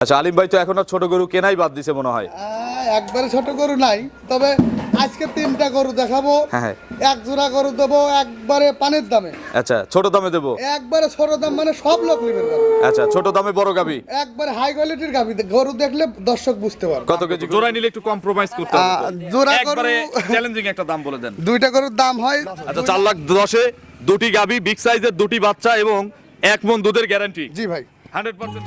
আচ্ছা আলিম ভাই তো এখন আর ছোট গরু কেনাই বাদ দিছে মনে হয়। একবারে ছোট গরু নাই তবে আজকে তিনটা গরু দেখাবো। হ্যাঁ হ্যাঁ। এক জোড়া গরু দেবো একবারে পানির দামে। আচ্ছা ছোট দামে দেবো? একবারে ছোট দাম মানে সব লোক নেবে আচ্ছা ছোট দামে বড় গাবি? একবারে হাই কোয়ালিটির গাভি গরু দেখলে দর্শক বুঝতে পারবে। কত কেজি জোড়ায় নিলে একটু কম্প্রোমাইজ করতে হবে জোড়া গরু- একবারে চ্যালেঞ্জিং একটা দাম বলে দেন। দুইটা গরুর দাম হয় আচ্ছা চার লাখ দশে দুটি গাবি বিগ সাইজের দুটি বাচ্চা এবং এক মন দুধের গ্যারান্টি জি ভাই। হান্ড্রেড পার্সেন্ট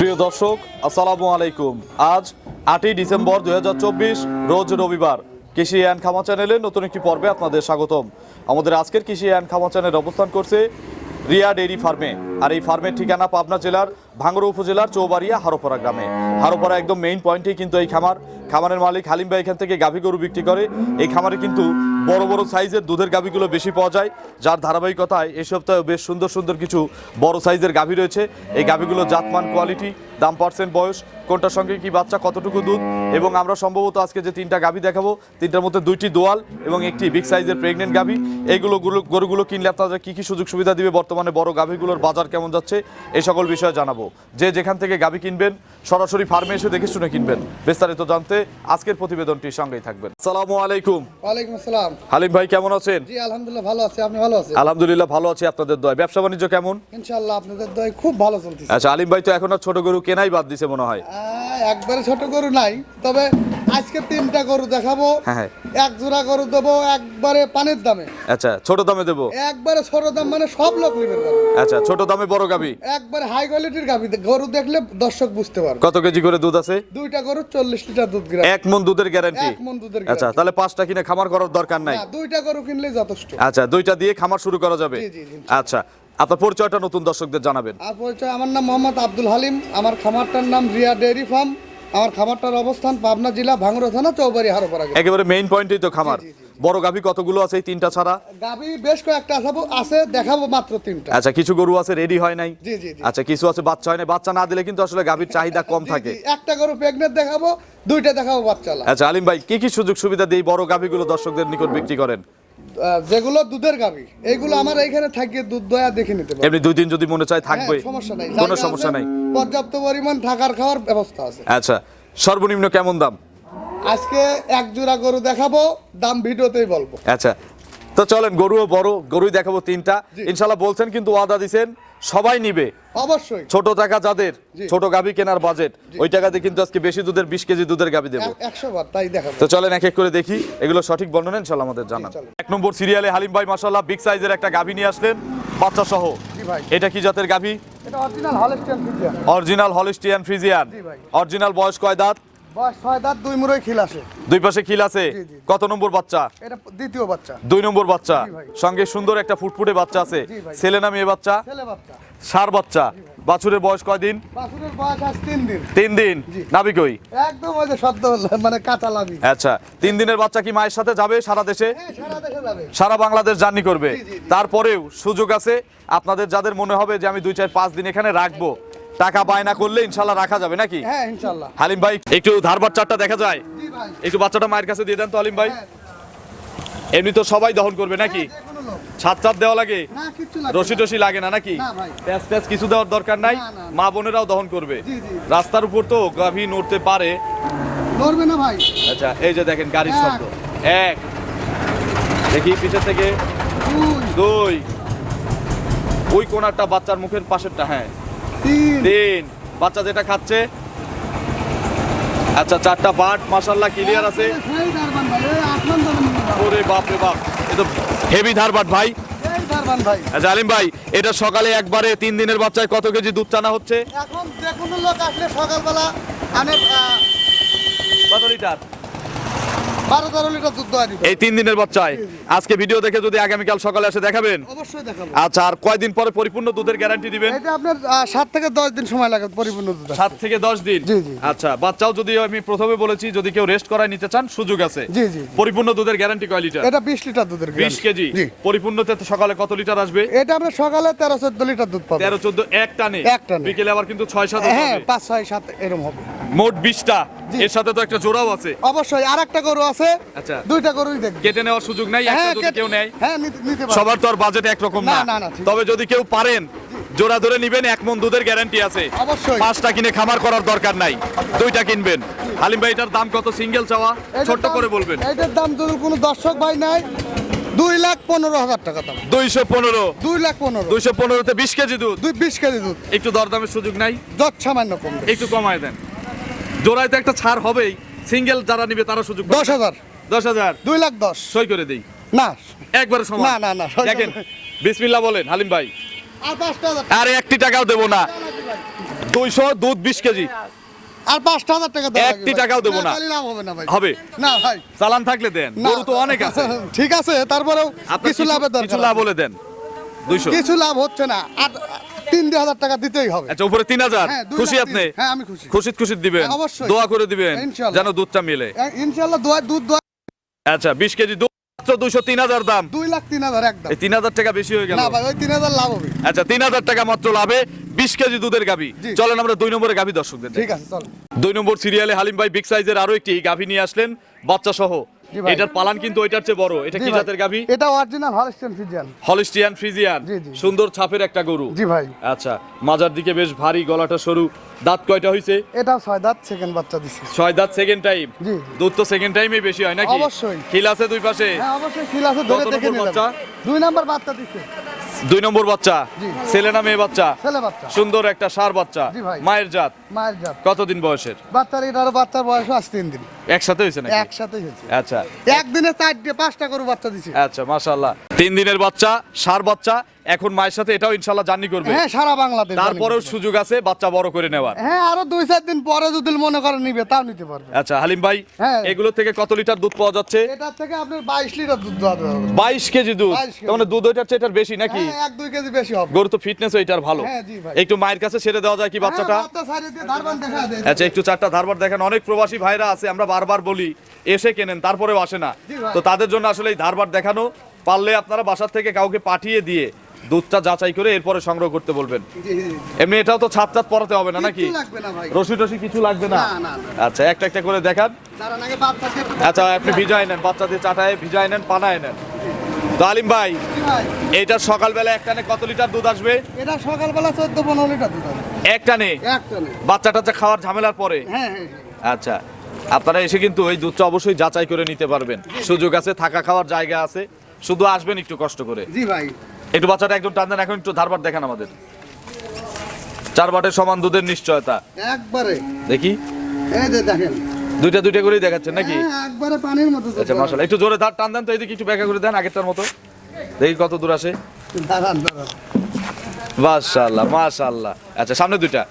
প্রিয় দর্শক, আসসালামু আলাইকুম। আজ আটই ডিসেম্বর দুই হাজার চব্বিশ, রোজ রবিবার কৃষি অ্যান্ড খামা চ্যানেলের নতুন একটি পর্বে আপনাদের স্বাগতম। আমাদের আজকের কৃষি অ্যান্ড খামা চ্যানেল অবস্থান করছে রিয়া ডেইরি ফার্মে। আর এই ফার্মের ঠিকানা পাবনা জেলার ভাঙ্গড়া উপজেলার চৌবাড়িয়া হারোপাড়া গ্রামে। হারোপাড়া একদম মেইন পয়েন্টেই কিন্তু এই খামার। খামারের মালিক হালিম ভাই এখান থেকে গাভী গরু বিক্রি করে। এই খামারে কিন্তু বড় বড় সাইজের দুধের গাভীগুলো বেশি পাওয়া যায়। যার ধারাবাহিকতায় এই সপ্তাহে বেশ সুন্দর সুন্দর কিছু বড় সাইজের গাভী রয়েছে। এই গাভীগুলো জাতমান কোয়ালিটি দাম পার্সেন্ট বয়স, কোনটার সঙ্গে কি বাচ্চা, কতটুকু দুধ, এবং আমরা সম্ভবত আজকে যে তিনটা গাভী দেখাবো, তিনটার মধ্যে দুইটি দোয়াল এবং একটি বিগ সাইজের প্রেগনেন্ট গাভী। এইগুলো গুলো- গরুগুলো কিনলে আপনাদের কি কি সুযোগ সুবিধা দিবে বর্তমানে বড় গাভীগুলোর বাজার কেমন যাচ্ছে এই সকল বিষয়ে জানাব। যে যেখান থেকে গাভী কিনবেন সরাসরি ফার্মে এসে দেখে শুনে কিনবেন। বিস্তারিত জানতে আজকের প্রতিবেদনটির সঙ্গেই থাকবেন। আসসালামু আলাইকুম। ওয়ালাইকুম আসসালাম। হালিম ভাই কেমন আছেন? জি আলহামদুলিল্লাহ ভালো আছে। আপনি ভালো আছেন? আলহামদুলিল্লাহ ভালো আছি আপনাদের দয় ব্যবসা বাণিজ্য কেমন? ইনশাআল্লাহ আপনাদের দয় খুব ভালো চলতেছে। আচ্ছা আলিম ভাই তো এখন আর ছোট গরু কেনাই বাদ দিছে মনে হয়। একবারে ছোট গরু নাই তবে আজকে তিনটা গরু দেখাবো। হ্যাঁ হ্যাঁ। এক জোড়া গরু দেবো একবারে পানির দামে। আচ্ছা ছোট দামে দেবো? একবারে ছোট দাম মানে সব লোক নেবে। আচ্ছা ছোট দামে বড় গাবি? একবারে হাই কোয়ালিটির গরু দেখলে দর্শক বুঝতে পারবে। কত কেজি করে দুধ আছে? দুইটা গরু চল্লিশ লিটার দুধ এক মন দুধের গ্যারান্টি এক মণ দুধের আচ্ছা তাহলে পাঁচটা কিনে খামার করার দরকার নাই? দুইটা গরু কিনলেই যথেষ্ট। আচ্ছা দুইটা দিয়ে খামার শুরু করা যাবে? জি, জি, জি। আচ্ছা আপনার পরিচয়টা নতুন দর্শকদের জানাবেন। আর পরিচয় আমার নাম মোহাম্মদ আব্দুল হালিম আমার খামারটার নাম রিয়া ডেয়ারি ফার্ম। আমার খামারটার অবস্থান পাবনা জেলা ভাঙড়া থানা চৌবাড়ি হারোপাড়া একেবারে মেইন পয়েন্টেই তো খামার। বড় গাভী কতগুলো আছে এই তিনটা ছাড়া? গাভী বেশ কয়েকটা আছে দেখাবো মাত্র তিনটা। আচ্ছা কিছু গরু আছে রেডি হয় নাই? জি জি আচ্ছা কিছু আছে বাচ্চা হয় না বাচ্চা না দিলে কিন্তু আসলে গাভীর চাহিদা কম থাকে। একটা গরু প্রেগনেন্ট দেখাবো দুইটা দেখাবো বাচ্চালা। আচ্ছা আলিম ভাই কি কি সুযোগ সুবিধা দিয়ে এই বড় গাভীগুলো দর্শকদের নিকট বিক্রি করেন? যেগুলো দুধের গাভি এইগুলো আমার এইখানে থাকিয়ে দুধ দয়া দেখে নিতে পারবে এমনি দুই দিন যদি মনে চায় থাকবে হ্যাঁ, সমস্যা নাই। কোনো সমস্যা নাই। পর্যাপ্ত পরিমাণ থাকার খাওয়ার ব্যবস্থা আছে। আচ্ছা সর্বনিম্ন কেমন দাম? আজকে এক জোড়া গরু দেখাবো দাম ভিডিওতেই বলব। আচ্ছা তো চলেন গরুও বড় গরুই দেখাবো তিনটা। ইনশাল্লাহ বলছেন কিন্তু ওয়াদা দিছেন সবাই নিবে। অবশ্যই। ছোট টাকা যাদের ছোট গাভী কেনার বাজেট ওই টাকাতে কিন্তু আজকে বেশি দুধের বিশ কেজি দুধের গাভী দেবো। এক- বার তাই দেখাবো। তো চলেন এক এক করে দেখি এগুলো সঠিক বর্ণনা ইনশাল্লাহ আমাদের জানান। এক নম্বর সিরিয়ালে হালিম ভাই মাসাল্লাহ বিগ সাইজের একটা গাভী নিয়ে আসলেন বাচ্চা সহ এটা কি জাতের গাভী? এটা অরিজিনাল হলস্টিয়ান ফ্রিজিয়ান জি ভাই। অরিজিনাল বয়স কয় দাঁত? দুই পাশে খিল আছে। কত নম্বর বাচ্চা? দ্বিতীয় বাচ্চা। দুই নম্বর বাচ্চা। সঙ্গে সুন্দর একটা ফুটফুটে বাচ্চা আছে। ছেলে না মেয়ে বাচ্চা? সার বাচ্চা। বাছুরের বয়স কয়দিন? তিন দিন। নাবি কই? একদম মানে কাঁচা লাভি আচ্ছা তিন দিনের বাচ্চা কি মায়ের সাথে যাবে সারা দেশে? হ্যাঁ সারা বাংলাদেশ জার্নি করবে। তারপরেও সুযোগ আছে। আপনাদের যাদের মনে হবে যে আমি দুই চার পাঁচ দিন এখানে রাখব টাকা বায়না করলে ইনশাল্লাহ রাখা যাবে নাকি? হ্যাঁ ইনশাল্লাহ। হালিম ভাই একটু ধারবার চারটা দেখা যায়? একটু বাচ্চাটা মায়ের কাছে দিয়ে দেন তো হালিম ভাই। হ্যাঁ। এমনি তো সবাই দহন করবে নাকি? যে কোনো লোক। ছাদ ছাদ দেওয়া লাগে? রশি টসি লাগে না নাকি। প্যাঁচ প্যাঁচ কিছু দেওয়ার দরকার নাই। মা বোনেরাও দহন করবে। রাস্তার উপর তো গাভী নড়তে পারে। নড়বে না ভাই। আচ্ছা এই যে দেখেন গাড়ির। শব্দ। এক। দেখি পিছের থেকে। দুই। দুই। ওই কোনারটা বাচ্চার মুখের পাশেরটা হ্যাঁ। তিন। বাচ্চা যেটা খাচ্ছে। আচ্ছা চারটা বাট মাসাল্লাহ ক্লিয়ার আছে। ওরে বাপ রে বাপ। এ তো হেভি ধারবাট ভাই। ভাই। আচ্ছা আলিম ভাই এটা সকালে একবারে তিন দিনের বাচ্চায় কত কেজি দুধ টানা হচ্ছে? এখন যে কোনো লোক আসলে সকালবেলা আমি কত লিটার? বারো তেরো লিটার দুধ দেওয়া এই তিন দিনের বাচ্চায়। আজকে ভিডিও দেখে যদি আগামীকাল সকালে এসে দেখাবেন? অবশ্যই দেখাবো। আচ্ছা আর কয়দিন পরে পরিপূর্ণ দুধের গ্যারান্টি দিবেন? এটা আপনার সাত থেকে দশ দিন সময় লাগে পরিপূর্ণ দুধ সাত থেকে দশ দিন। আচ্ছা বাচ্চাও যদি আমি প্রথমে বলেছি যদি কেউ রেস্ট করায় নিতে চান সুযোগ আছে। জি, জি, জি। পরিপূর্ণ দুধের গ্যারান্টি কয় লিটার? এটা বিশ লিটার দুধের বিশ কেজি? পরিপূর্ণতে সকালে কত লিটার আসবে? এটা আপনার সকালে তেরো চোদ্দ লিটার দুধ পাবে। তেরো চোদ্দ এক টানে? এক টানে। বিকেলে আবার কিন্তু ছয় সাত হ্যাঁ পাঁচ ছয় সাত এরকম হবে। মোট বিশটা। এর সাথে তো একটা জোড়াও আছে। অবশ্যই আর একটা গরু আছে আচ্ছা। দুইটা গরুই দেখবে। কেটে নেওয়ার সুযোগ নাই একটা হ্যাঁ যদি কেউ নেয়? হ্যাঁ নিতে- পারবে। সবার তো আর বাজেট একরকম না, না। তবে যদি কেউ পারেন জোড়া ধরে নিবেন এক মন দুধের গ্যারান্টি আছে। অবশ্যই। পাঁচটা কিনে খামার করার দরকার নাই। দুইটা কিনবেন। হালিম ভাই এটার দাম কত? সিঙ্গেল চাওয়া? ছোট্ট করে বলবেন। এইটার দাম যদি কোনো দর্শক ভাই নাই। দুই লাখ পনেরো হাজার টাকা দাম। দুইশো পনেরো। দুই লাখ পনেরো। দুইশো পনেরোতে বিশ কেজি দুধ? দুই বিশ কেজি দুধ। একটু দরদামের সুযোগ নাই? যত সামান্য কমবে একটু কমায় দেন। জোড়ায় তো একটা ছাড় হবেই। সিঙ্গেল যারা নিবে তারা সুযোগ দশ হাজার। দশ হাজার? দুই লাখ দশ। সই করে দেই। না। একবারে সমান। না, না, না, দেখেন বিসমিল্লাহ বলেন হালিম ভাই। আর একটি টাকাও দেবো না। দুইশো দুধ বিশ কেজি। আর পাঁচটা হাজার টাকা একটি টাকাও দেবো না। হবে না ভাই। হবে? না ভাই। চালান থাকলে দেন। গরু তো অনেক আছে। ঠিক আছে তারপরেও কিছু লাভের দরকার কিছু লাভ বলে দেন। দুইশো। কিছু লাভ হচ্ছে না। আর তিন হাজার টাকা দিতেই হবে। আচ্ছা উপরে তিন হাজার। হ্যাঁ, দুই খুশি আপনি? হ্যাঁ, আমি খুশি। দিবেন। হ্যাঁ, অবশ্যই। দোয়া করে দিবেন। যেন দুধটা মিলে। ইনশাল্লাহ দোয়া দুধ দোয়া আচ্ছা বিশ কেজি দুধ হাজার দাম। দুই একদম। টাকা বেশি হয়ে গেল। না ভাই ওই লাভ হবে। আচ্ছা তিন হাজার টাকা মাত্র লাভে বিশ কেজি দুধের গাভি। চলেন আমরা দুই নম্বরে গাভি দর্শকদের ঠিক আছে চল দুই নম্বর সিরিয়ালে হালিম ভাই বিগ সাইজের আরও একটি গাভি নিয়ে আসলেন বাচ্চা সহ। এটার পালান কিন্তু ওইটার চেয়ে বড়। এটা কি জাতের গাভি? এটা অরিজিনাল হলিস্টিয়ান ফ্রিজিয়ান জি, জি। সুন্দর ছাপের একটা গরু। জি ভাই। আচ্ছা মাজার দিকে বেশ ভারী গলাটা সরু। দাঁত কয়টা হইছে? এটা ছয় দাঁত সেকেন্ড বাচ্চা দিছে। ছয় দাঁত সেকেন্ড টাইম জি। দুধ তো সেকেন্ড টাইমে বেশি হয় নাকি? অবশ্যই। খিল আছে দুই পাশে? হ্যাঁ অবশ্যই খিল আছে ধরে দেখে নিলাম। বাচ্চা? দুই নাম্বার বাচ্চা দিছে। দুই নম্বর বাচ্চা। ছেলে না মেয়ে বাচ্চা? ছেলে বাচ্চা। সুন্দর একটা সার বাচ্চা। মায়ের জাত। মায়ের জাত। কতদিন বয়সের? বাচ্চার এটারও বাচ্চার বয়স আজ তিন দিন। একসাথে হয়েছে নাকি? একসাথে হয়েছে। আচ্ছা। একদিনে চারটে পাঁচটা করে বাচ্চা দিছে। আচ্ছা মাশাআল্লাহ। তিন দিনের বাচ্চা সার বাচ্চা এখন মায়ের সাথে এটাও ইনশাল্লাহ জার্নি করবে। হ্যাঁ সারা বাংলাদেশ তারপরেও সুযোগ আছে বাচ্চা বড় করে নেওয়ার। হ্যাঁ আরও দুই চার দিন পরে যদি মনে করেন নিবে তাও নিতে পারবে। আচ্ছা হালিম ভাই হ্যাঁ। এগুলো থেকে কত লিটার দুধ পাওয়া যাচ্ছে? এটার থেকে আপনার বাইশ লিটার দুধ দেওয়া হবে বাইশ কেজি দুধ? 22 মানে দুধ ওইটার চেয়ে এটার বেশি নাকি? হ্যাঁ এক দুই কেজি বেশি হবে। গরু তো ফিটনেস ওইটার ভালো। হ্যাঁ, জি ভাই। একটু মায়ের কাছে ছেড়ে দেওয়া যায় কি বাচ্চাটা? হ্যাঁ, বাচ্চা ছাড়িয়ে আচ্ছা একটু চারটা ধারবার দেখেন। অনেক প্রবাসী ভাইরা আছে আমরা বারবার বলি এসে কেনেন তারপরেও আসে না। তো তাদের জন্য আসলে এই ধারবার দেখানো পারলে আপনারা বাসার থেকে কাউকে পাঠিয়ে দিয়ে দুধটা যাচাই করে এরপরে সংগ্রহ করতে বলবেন। এমনি এটাও তো ছাপ ছাপ পরাতে হবে না নাকি? রশি টসি কিছু লাগবে না? আচ্ছা একটা একটা করে দেখান। বাচ্চা আচ্ছা আপনি ভিজাই নেন বাচ্চাদের চাটায় ভিজাই নেন পানায় নেন। তো আলিম ভাই এইটা সকালবেলা এক টানে কত লিটার দুধ আসবে? এটা সকালবেলা চোদ্দ পনেরো লিটার দুধ টানে একটা নেই? বাচ্চা টাচ্চা খাওয়ার ঝামেলার পরে? হ্যাঁ হ্যাঁ হ্যাঁ। আচ্ছা আপনারা এসে কিন্তু এই দুধটা অবশ্যই যাচাই করে নিতে পারবেন। সুযোগ আছে থাকা খাওয়ার জায়গা আছে। শুধু আসবেন একটু কষ্ট করে। জি ভাই। একটু বাচ্চাটা একদম টান দেন এখন একটু ধারবার দেখান আমাদের। চার বাটের সমান দুধের নিশ্চয়তা। একবারে। দেখি। এই যে দেখেন। দুইটা দুইটা করেই দেখাচ্ছেন নাকি? একবারে পানির মতো আচ্ছা মাসাল একটু জোরে ধার টান দেন তো এদিকে একটু ব্যাখ্যা করে দেন আগেরটার মতো। দেখি কত দূর আসে। দাঁড়ান দাঁড়ান। মাশাআল্লাহ মাশাআল্লাহ। আচ্ছা সামনে দুইটা।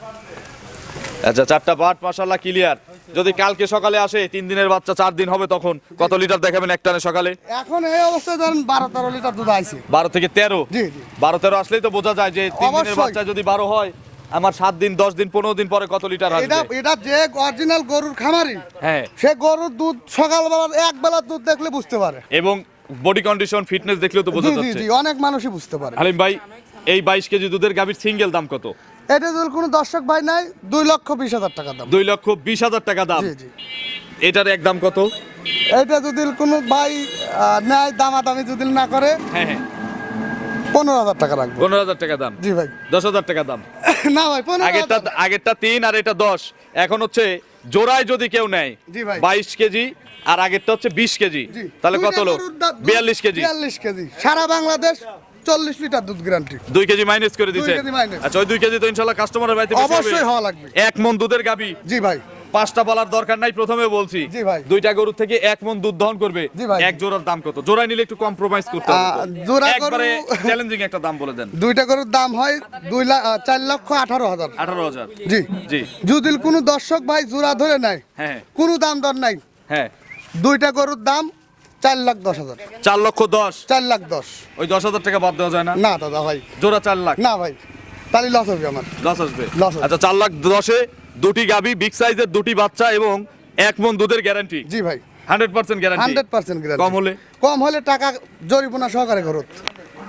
আচ্ছা চারটা বাট ক্লিয়ার যদি কালকে সকালে আসে তিন দিনের বাচ্চা চার দিন হবে তখন। কত লিটার দেখাবেন একটানে সকালে? এখন এই অবস্থায় ধরেন বারো তেরো লিটার দুধ আইছে। বারো থেকে তেরো? জি, জি। বারো তেরো আসলেই তো বোঝা যায় যে তিন দিনের বাচ্চা যদি বারো হয় আমার সাত দিন দশ দিন পনেরো দিন পরে কত লিটার এটা এটা যে অরিজিনাল গরুর খামারি হ্যাঁ। সে গরুর দুধ সকালবেলা এক বেলা দুধ দেখলে বুঝতে পারে। এবং বডি কন্ডিশন ফিটনেস দেখলেও তো বোঝা যাচ্ছে। জি অনেক মানুষই বুঝতে পারে। হালিম ভাই এই বাইশ কেজি দুধের গাভীর সিঙ্গেল দাম কত? এটা যদি কোনো দর্শক ভাই নাই দুই লক্ষ বিশ হাজার টাকা দাম। দুই লক্ষ বিশ হাজার টাকা দাম। জি জি। এটার এক দাম কত? এটা যদি কোনো ভাই নেয় দামাদামি যদি না করে হ্যাঁ হ্যাঁ। পনেরো হাজার টাকা রাখব। পনেরো হাজার টাকা দাম। জি ভাই। দশ হাজার টাকা দাম। না ভাই আগেরটা আগেরটা তিন আর এটা দশ। এখন হচ্ছে জোড়ায় যদি কেউ নেয় জি ভাই। বাইশ কেজি আর আগেরটা হচ্ছে বিশ কেজি। তাহলে কত লোক বিয়াল্লিশ কেজি। বিয়াল্লিশ কেজি। সারা বাংলাদেশ চল্লিশ লিটার দুধ গ্যারান্টি দুই কেজি মাইনাস করে minus। আচ্ছা ওই দুই কেজি তো ইনশাল্লাহ কাস্টমারের বাড়িতে অবশ্যই হওয়া লাগবে। এক মন দুধের গাবি। জি ভাই। পাঁচটা বলার দরকার নাই প্রথমে বলছি। দুইটা গরু থেকে এক মন দুধ দহন করবে। এক জোড়ার দাম কত? জোড়ায় নিলে একটু কম্প্রোমাইজ করতে হবে জোড়া একবারে চ্যালেঞ্জিং একটা দাম বলে দেন। দুইটা গরুর দাম হয় দুই লাখ চার লক্ষ আঠারো হাজার। আঠারো হাজার। জি। জি। যদি কোনো দর্শক ভাই জোড়া ধরে নেয় হ্যাঁ। কোনো দাম দর নাই। হ্যাঁ। দুইটা গরুর দাম চার লাখ দশ হাজার। চার লক্ষ দশ? চার লাখ দশ। ওই দশ হাজার টাকা বাদ দেওয়া যায় না? না দাদা ভাই। জোড়া চার লাখ? না ভাই। তাহলে লস হবে আমার। লস আসবে? আসবে। আচ্ছা চার লাখ দশে দুটি গাবি বিগ সাইজের দুটি বাচ্চা এবং এক মন দুধের গ্যারান্টি জি ভাই। Hundred percent guarantee hundred percent কম হলে? কম হলে টাকা জরিমানা সহকারে খরচ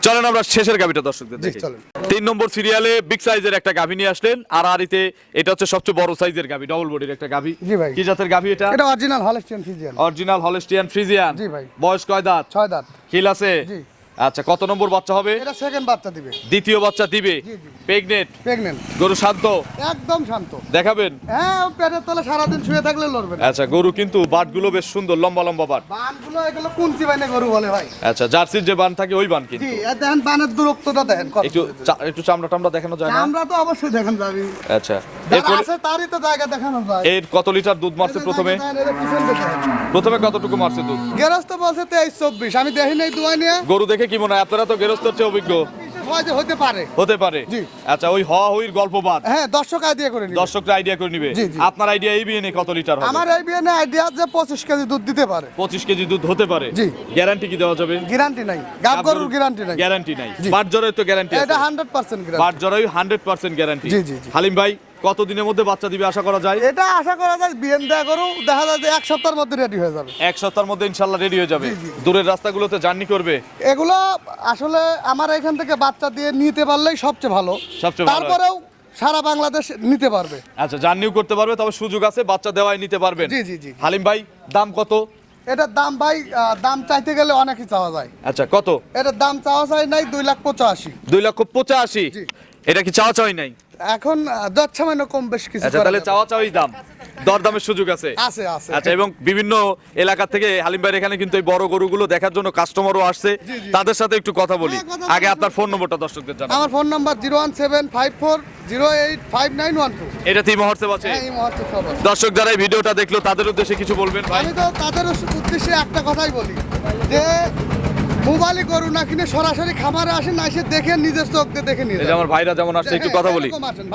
চলেন আমরা শেষের গাবিটা দর্শকদের দেখি। চলেন। তিন নম্বর সিরিয়ালে বিগ সাইজের একটা গাভী নিয়ে আসলেন। আর আরিতে এটা হচ্ছে সবচেয়ে বড় সাইজের গাভী ডবল বডির একটা গাভী। জি ভাই। কি জাতের গাভি এটা? এটা original Holstein Friesian original Holstein Friesian জি ভাই। বয়স কয় দাঁত? ছয় দাঁত। খিল আছে? জি। আচ্ছা কত নম্বর বাচ্চা হবে? এটা সেকেন্ড বাচ্চা দিবে। দ্বিতীয় বাচ্চা দিবে। প্রেগনেন্ট প্রেগনেন্ট গরু শান্ত? একদম শান্ত। দেখাবেন? হ্যাঁ পেটের তলে সারাদিন শুয়ে থাকলে লড়বে না। আচ্ছা গরু কিন্তু বাটগুলো বেশ সুন্দর লম্বা লম্বা বাট বানগুলো এগুলো কুঞ্চি বাইনে গরু বলে ভাই। আচ্ছা জার্সির যে বান থাকে ওই বান কিন্তু। জি দেখেন বানের দূরত্বটা দেখেন একটু একটু চামড়া টামড়া দেখানো যায় না? আমরা তো অবশ্যই দেখেন যাবি। আচ্ছা আছে তারই তো জায়গা দেখানো যায়। এর কত লিটার দুধ মারছে প্রথমে? প্রথমে কতটুকু মারছে দুধ? গেরস্ত বলছে তেইশ চব্বিশ। আমি দেখি নাই দুয়াই নিয়ে। গরু দেখে কি মনে হয়? আপনারা তো গেরস্তর চেয়ে অভিজ্ঞ। হতে পারে। হতে পারে? আচ্ছা ওই হওয়া হইর গল্প বাদ। হ্যাঁ দর্শক আইডিয়া করে নিবে। দর্শকরা আইডিয়া করে নিবে। জি, জি। আপনার আইডিয়া এই বিয়ে কত লিটার হবে? আমার এই বিয়ে আইডিয়া যে কেজি দুধ দিতে পারে। পঁচিশ কেজি দুধ হতে পারে? জি। গ্যারান্টি কি দেওয়া যাবে? গ্যারান্টি নাই। গাব গরুর গ্যারান্টি নাই। গ্যারান্টি নাই। বাট জরাই তো গ্যারান্টি আছে। গ্যারান্টি বাট জরাই হান্ড্রেড পার্সেন্ট গ্যারান্টি জি, জি, জি। হালিম ভাই কত দিনের মধ্যে বাচ্চা দিবে আশা করা যায়? এটা আশা করা যায় বিএন দেয়া গরু দেখা যায় যে এক সপ্তাহের মধ্যে রেডি হয়ে যাবে। এক সপ্তাহের মধ্যে ইনশাল্লাহ রেডি হয়ে যাবে। দূরের রাস্তাগুলোতে জার্নি করবে? এগুলো আসলে আমার এখান থেকে বাচ্চা দিয়ে নিতে পারলেই সবচেয়ে ভালো। সবচেয়ে। তারপরেও সারা বাংলাদেশ নিতে পারবে। আচ্ছা জার্নিও করতে পারবে তবে সুযোগ আছে বাচ্চা দেওয়াই নিতে পারবেন। জি, জি, জি। হালিম ভাই দাম কত? এটার দাম ভাই দাম চাইতে গেলে অনেকই চাওয়া যায়। আচ্ছা কত? এটার দাম চাওয়া যায় নাই দুই লাখ পঁচাশি। দুই লক্ষ পঁচাশি। জি। এটা কি চাওয়া চাই নাই? এখন যত সামান্য কম বেশ কিছু আচ্ছা তাহলে চাওয়া চাওয়াই দাম। দরদামের সুযোগ আছে। আছে আছে। আচ্ছা এবং বিভিন্ন এলাকা থেকে হালিম ভাইয়ের এখানে কিন্তু এই বড় গরুগুলো দেখার জন্য কাস্টমারও আসছে। তাদের সাথে একটু কথা বলি। হ্যাঁ, আগে আপনার ফোন নম্বরটা দর্শকদের জানান। আমার phone number zero one seven five four zero eight five nine one two এটা তিন মুহূর্তে আছে হ্যাঁ এই মুহূর্তে সব আছে। দর্শক যারা এই ভিডিওটা দেখল তাদের উদ্দেশ্যে কিছু বলবেন ভাই? আমি তো তাদের উদ্দেশ্যে একটা কথাই বলি যে মোবাইলে গরু না কিনে সরাসরি খামারে আসেন না এসে দেখে নিজের চোখ দিয়ে দেখে নিয়ে এই যে আমার ভাইরা যেমন আসছে একটু হ্যাঁ, কথা বলি।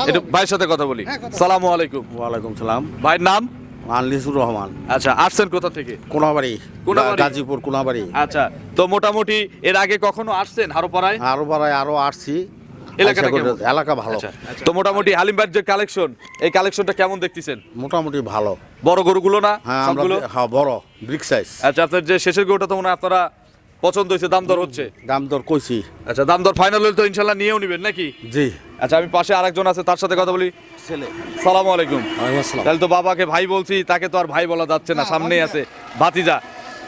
একটু ভাইয়ের সাথে কথা বলি। হ্যাঁ, কথা সালামু আলাইকুম। ওয়ালাইকুম সালাম। ভাইয়ের নাম? আনলিসুর রহমান। আচ্ছা আসছেন কোথা থেকে? কোনাবাড়ি কোনাবাড়ি? গাজীপুর কোনাবাড়ি। আচ্ছা তো মোটামুটি এর আগে কখনো আসছেন হারোপাড়ায়? আরও পাড়ায় আরও আসছি। এলাকাটা এলাকা ভালো। আচ্ছা তো মোটামুটি হালিম ভাইয়ের যে কালেকশন এই কালেকশনটা কেমন দেখতেছেন? মোটামুটি ভালো। বড় গরুগুলো না হ্যাঁ হ্যাঁ বড় ব্রিক সাইজ আচ্ছা আপনার যে শেষের গরুটা তো মনে হয় আপনারা পছন্দ হয়েছে দাম দর হচ্ছে? দাম দর কইছি। আচ্ছা দাম দর ফাইনাল হলে তো ইনশাল্লাহ নিয়েও নেবেন নাকি? জি। আচ্ছা আমি পাশে আরেকজন আছে তার সাথে কথা বলি। ছেলে। সালাম আলাইকুম। তাহলে তো বাবাকে ভাই বলছি তাকে তো আর ভাই বলা যাচ্ছে না সামনেই আছে ভাতিজা।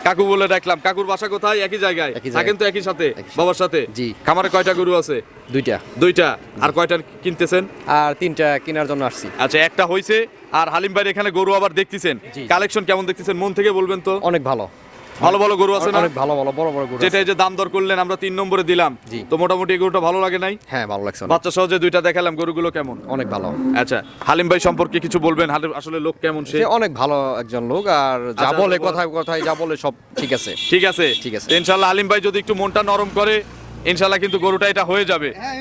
কাকু বলে ডাকলাম কাকুর বাসা কোথায়? একই জায়গায়? থাকেন তো একই সাথে বাবার সাথে? জি। খামারে কয়টা গরু আছে? দুইটা। দুইটা। আর কয়টা কিনতেছেন? আর তিনটা কেনার জন্য আসছি। আচ্ছা একটা হইছে আর হালিম ভাইয়ের এখানে গরু আবার দেখতেছেন। কালেকশন কেমন দেখতেছেন? মন থেকে বলবেন তো। অনেক ভালো। ভালো ভালো গরু আছে না? অনেক ভালো ভালো বড় বড় গরু যেটা এই যে দাম দর করলেন আমরা তিন নম্বরে দিলাম। তো মোটামুটি গরুটা ভালো লাগে নাই? হ্যাঁ ভালো লাগছে বাচ্চা সহজে দুইটা দেখালাম গরুগুলো কেমন? অনেক ভালো। আচ্ছা হালিম ভাই সম্পর্কে কিছু বলবেন? আসলে লোক কেমন সে? অনেক ভালো একজন লোক আর যা আচ্ছা, বলে আচ্ছা, কথায় কথায় যা বলে সব ঠিক আছে। ঠিক আছে। ঠিক আছে। ইনশাআল্লাহ ইনশাল্লাহ আলিম ভাই যদি একটু মনটা নরম করে ইনশাল্লাহ কিন্তু গরুটা এটা হয়ে যাবে। হ্যাঁ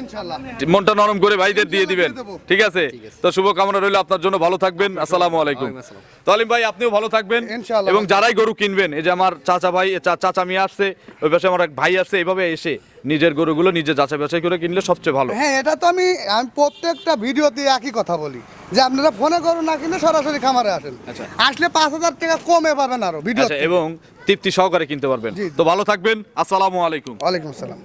মনটা নরম করে ভাইদের দিয়ে দিবেন। ঠিক আছে? তো শুভকামনা রইল আপনার জন্য। ভালো থাকবেন। আসসালামু আলাইকুম। ওয়ালাইকুম আসসালাম। তো আলিম ভাই আপনিও ভালো থাকবেন। এবং যারাই গরু কিনবেন এই যে আমার চাচা ভাই চাচা মিয়া আসছে ওই পাশে আমার এক ভাই আসছে এইভাবে এসে নিজের গরুগুলো নিজে যাচাই বাছাই করে কিনলে সবচেয়ে ভালো। হ্যাঁ এটা তো আমি আমি প্রত্যেকটা ভিডিওতে একই কথা বলি যে আপনারা ফোনে করুন না কিনে সরাসরি খামারে আসেন। আচ্ছা। আসলে পাঁচ হাজার টাকা কমে পাবেন আরও ভিডিও আচ্ছা এবং তৃপ্তি সহকারে কিনতে পারবেন। তো ভালো থাকবেন। আসসালামু আলাইকুম। ওয়ালাইকুম আসসালাম।